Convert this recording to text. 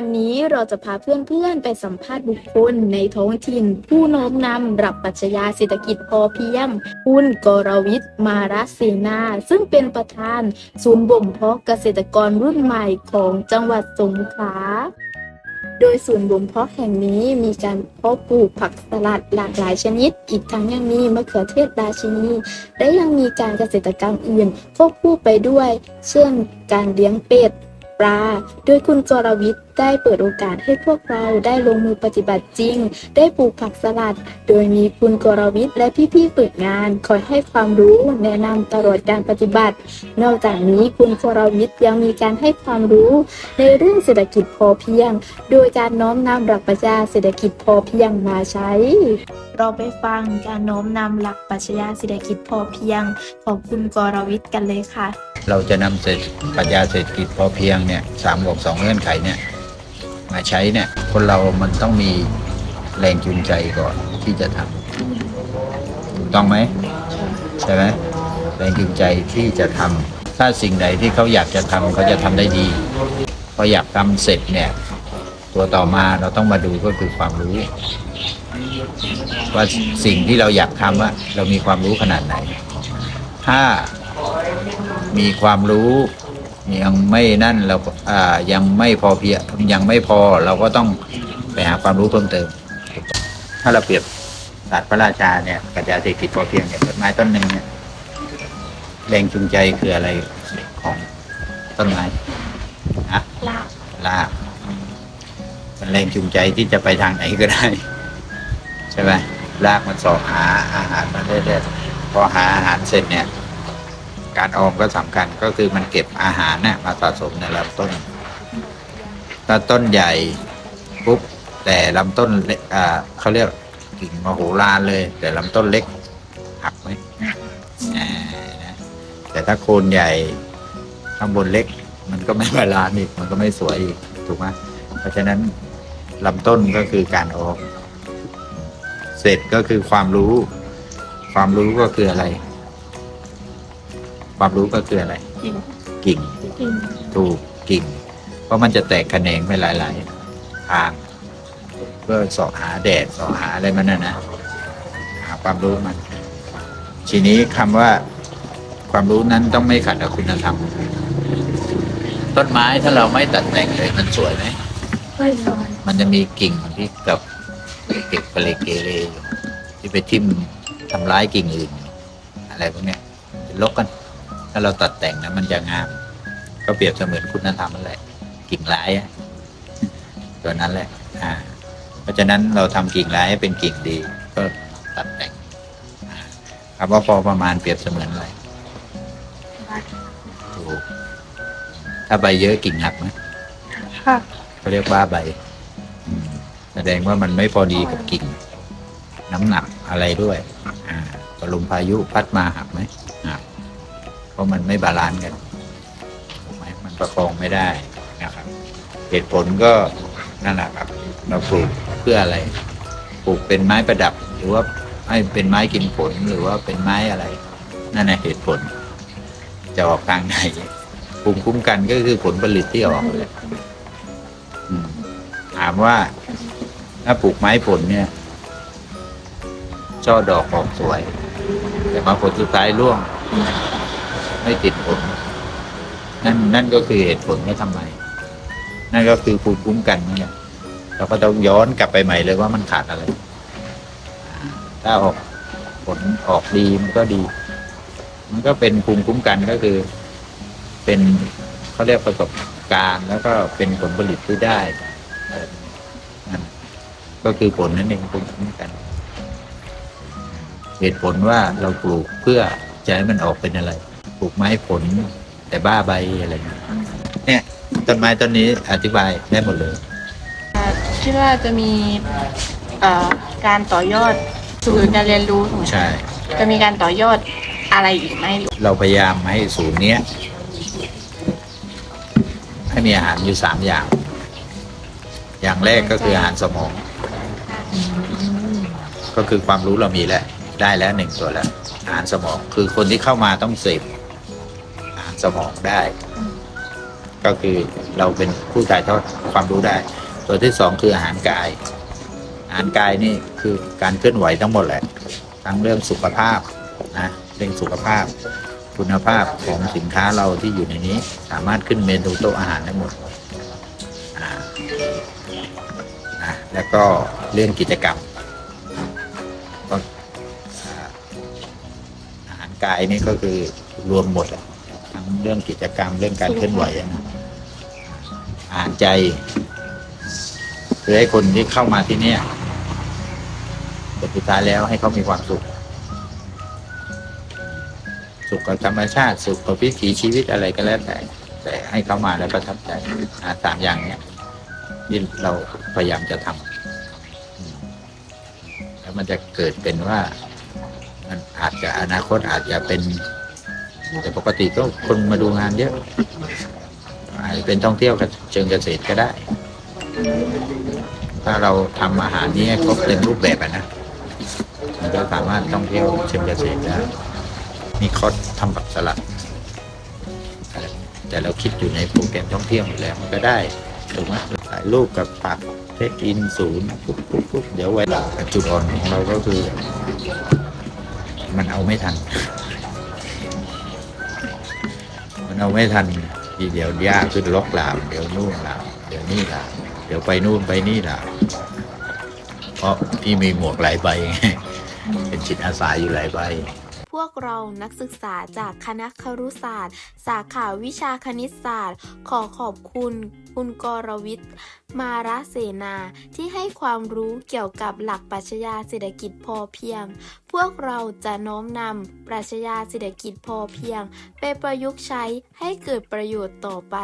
วันนี้เราจะพาเพื่อนๆ ไปสัมภาษณ์บุคคลในท้องถิ่น ผู้โน้มนำหลักปรัชญาเศรษฐกิจพอเพียง คุณกรวิทย์มารัสเสนา ซึ่งเป็นประธานศูนย์บ่มเพาะเกษตรกรรุ่นใหม่ของจังหวัดสงขลาโดยศูนย์บ่มเพาะแห่งนี้มีการเพาะปลูกผักสลัดหลากหลายชนิด อีกทั้งยังมีมะเขือเทศราชินี และยังมีการเกษตรกรรมอื่นควบคู่ไปด้วย เช่น การเลี้ยงเป็ด ปลา โดยคุณกรวิทย์ ได้เปิดโอกาสให้พวกเราได้ลงมือปฏิบัติจริง ได้ปลูกผักสลัด โดยมีคุณกรวิทย์และพี่ๆฝึกงาน คอยให้ความรู้แนะนำตลอดการปฏิบัติ นอกจากนี้คุณกรวิทย์ยังมีการให้ความรู้ในเรื่องเศรษฐกิจพอเพียง โดยการน้อมนำหลักปรัชญาเศรษฐกิจพอเพียงมาใช้ เราไปฟังการน้อมนำหลักปรัชญาเศรษฐกิจพอเพียง ของคุณกรวิทย์กันเลยค่ะ เราจะนำเศรษฐปรัชญาเศรษฐกิจพอเพียงเนี่ยสามบวกสองเงื่อนไขเนี่ย มาใช้เนี่ย คนเรามันต้องมีแรงจูงใจก่อนที่จะทำถูกต้องไหมใช่ไหมแรงจูงใจที่จะทำถ้าสิ่งใดที่เขาอยากจะทำเขาจะทำได้ดีพออยากทำเสร็จเนี่ย ตัวต่อมาเราต้องมาดูก็คือความรู้ ว่าสิ่งที่เราอยากทำอะเรามีความรู้ขนาดไหน ถ้ามีความรู้ ยังไม่นั่นเราก็อ่ายังไม่พอเพียงยังไม่พอเราก็ต้องไปหาความรู้เพิ่มเติม ถ้าเราเปรียบศาสตร์พระราชาเนี่ยปรัชญาเศรษฐกิจพอเพียงเนี่ยต้นไม้ต้นหนึ่งเนี่ยแรงจูงใจคืออะไรของต้นไม้อะลาบลากมันแรงจูงใจที่จะไปทางไหนก็ได้ ใช่ไหมลากมันสอบหาอาหารมาเรื่อยๆพอหาอาหารเสร็จเนี่ย การออมก็สำคัญก็คือมันเก็บอาหารเนี่ยมาสะสมในลำต้นถ้าต้นใหญ่ปุ๊บแต่ลำต้นเล็กอ่าเขาเรียกกิ่งมโหฬารเลย แต่ลำต้นเล็กหักไหมแต่ถ้าโคนใหญ่ข้างบนเล็ก มันก็ไม่บาลานอีกมันก็ไม่สวยอีกถูกไหมเพราะฉะนั้นลำต้นก็คือการออมเสร็จก็คือความรู้ ความรู้ก็คืออะไร ความรู้ก็คืออะไร กิ่งกิ่งกิ่งถูกกิ่ง เพราะมันจะแตกแขนงไปหลาย ๆ ทางเพื่อเสอบหาแดดเสอบหาอะไรมันน่ะนะหาความรู้มัน ทีนี้คำว่าความรู้นั้นต้องไม่ขัดกับคุณธรรม ต้นไม้ถ้าเราไม่ตัดแต่งเลยมันสวยไหมไม่ร้อนมันจะมีกิ่งที่กับเก็บกระเลกเกเรอยู่ที่ไปทิ่มทำร้ายกิ่งอื่น อะไรพวกเนี้ยเป็นลกกัน ถ้าเราตัดแต่งนะมันจะงาม ก็เปรียบเสมือนคุณธรรมนั่นแหละกิ่งร้ายอะตัวนั้นแหละ อ่า เพราะฉะนั้นเราทำกิ่งร้ายให้เป็นกิ่งดี ก็ตัดแต่งอ่าคำว่าพอประมาณเปรียบเสมือนอะไรถูกถ้าใบเยอะกิ่งหักไหมค่ะเขาเรียกว่าใบอืมแสดงว่ามันไม่พอดีกับกิ่ง น้ำหนักอะไรด้วย อ่าพอลมพายุพัดมาหักไหมหักเพ ราะมันไม่บาลานซ์กันถูกไหมมันประคองไม่ได้นะครับ เหตุผลก็นั่นแหละครับ เราปลูกเพื่ออะไร ปลูกเป็นไม้ประดับ หรือว่าให้เป็นไม้กินผลหรือว่าเป็นไม้อะไร นั่นแหละเหตุผล จะออกทางไหนภูมิคุ้มกันก็คือผลผลิตที่ออกเลยอืมถามว่า ถ้าปลูกไม้ผลเนี่ยช่อดอกออกสวย แต่มาผลสุดท้ายร่วง ไม่ติดผล นั่นนั่นก็คือเหตุผลว่าทำไม นั่นก็คือภูมิคุ้มกันเนี่ยเราก็ต้องย้อนกลับไปใหม่เลยว่ามันขาดอะไรอ่าถ้าออกผลออกดีมันก็ดี มันก็เป็นภูมิคุ้มกันก็คือ เป็นเขาเรียกประสบการณ์ แล้วก็เป็นผลผลิตที่ได้อะไรแบบนี้นั่นก็คือผลนั่นเองภูมิคุ้มกัน เหตุผลว่าเราปลูกเพื่อจะให้มันออกเป็นอะไร ปลูกไม้ผลแต่บ้าใบอะไรอย่างเงี้ยเนี่ยต้นไม้ต้นนี้อธิบายได้หมดเลยคิดว่าจะมีเอ่อการต่อยอดศูนย์การเรียนรู้ถูกไหมใช่ จะมีการต่อยอดอะไรอีกไหมเราพยายามให้ศูนย์เนี้ย ให้มีอาหารอยู่สามอย่าง อย่างแรกก็คืออาหารสมอง ก็คือความรู้เรามีแล้ว ได้แล้วหนึ่งตัวแล้ว อาหารสมอง คือคนที่เข้ามาต้องเสพอาหาร สมองได้ก็ก็คือเราเป็นผู้ถ่ายทอดความรู้ได้ตัวที่สองคืออาหารกาย อาหารกายนี่คือการเคลื่อนไหวทั้งหมดแหละทั้งเรื่องสุขภาพนะเรื่องสุขภาพ คุณภาพของสินค้าเราที่อยู่ในนี้ สามารถขึ้นเมนูโต๊ะอาหารได้หมดอ่านะแล้วก็เรื่องกิจกรรมก็อ่าอาหารกายนี่ก็คือรวมหมดแหละ ทั้งเรื่องกิจกรรมเรื่องการเคลื่อนไหวอะนะอาหารใจคือให้คนที่เข้ามาที่เนี่ยผลสุดท้ายแล้วให้เขามีความสุข สุขกับธรรมชาติ สุขกับวิถีชีวิตอะไรก็แล้วแต่ แต่ให้เขามาแล้วประทับใจอ่าสามอย่างเนี้ยที่เราพยายามจะทำอืมแล้วมันจะเกิดเป็นว่า มันอาจจะอนาคตอาจจะเป็น แต่ปกติก็คนมาดูงานเยอะอาจจะเป็นท่องเที่ยวกับเชิงเกษตรก็ได้ ถ้าเราทำอาหารนี้ครบเต็มรูปแบบนะมันก็สามารถท่องเที่ยวเชิงเกษตรได้มีคอสทำผักสลัด แต่เราคิดอยู่ในโปรแกรมท่องเที่ยวอยู่แล้วมันก็ได้ถูกไหมถ่ายรูปกับผักเทคอินศูนย์ปุ๊บปุ๊บปุ๊บเดี๋ยวไว้จุดอ่อนของเราก็คือ มันเอาไม่ทัน เอาไม่ทันทีเดี๋ยวย่าขึ้นล็อกหลาม เดี๋ยวนู่นหลามเดี๋ยวนี่หลามเดี๋ยวไปนู่นไปนี่หลามเพราะพี่มีหมวกหลายใบไงเป็นจิตอาสาอยู่หลายใบ วกเรานักศึกษาจากคณะครุศาสตร์ สาขาวิชาคณิตศาสตร์ ขอขอบคุณคุณกรวิทย์มาระเสนาที่ให้ความรู้เกี่ยวกับหลักปรัชญาเศรษฐกิจพอเพียง พวกเราจะน้อมนำปรัชญาเศรษฐกิจพอเพียง ไปประยุกต์ใช้ให้เกิดประโยชน์ต่อไป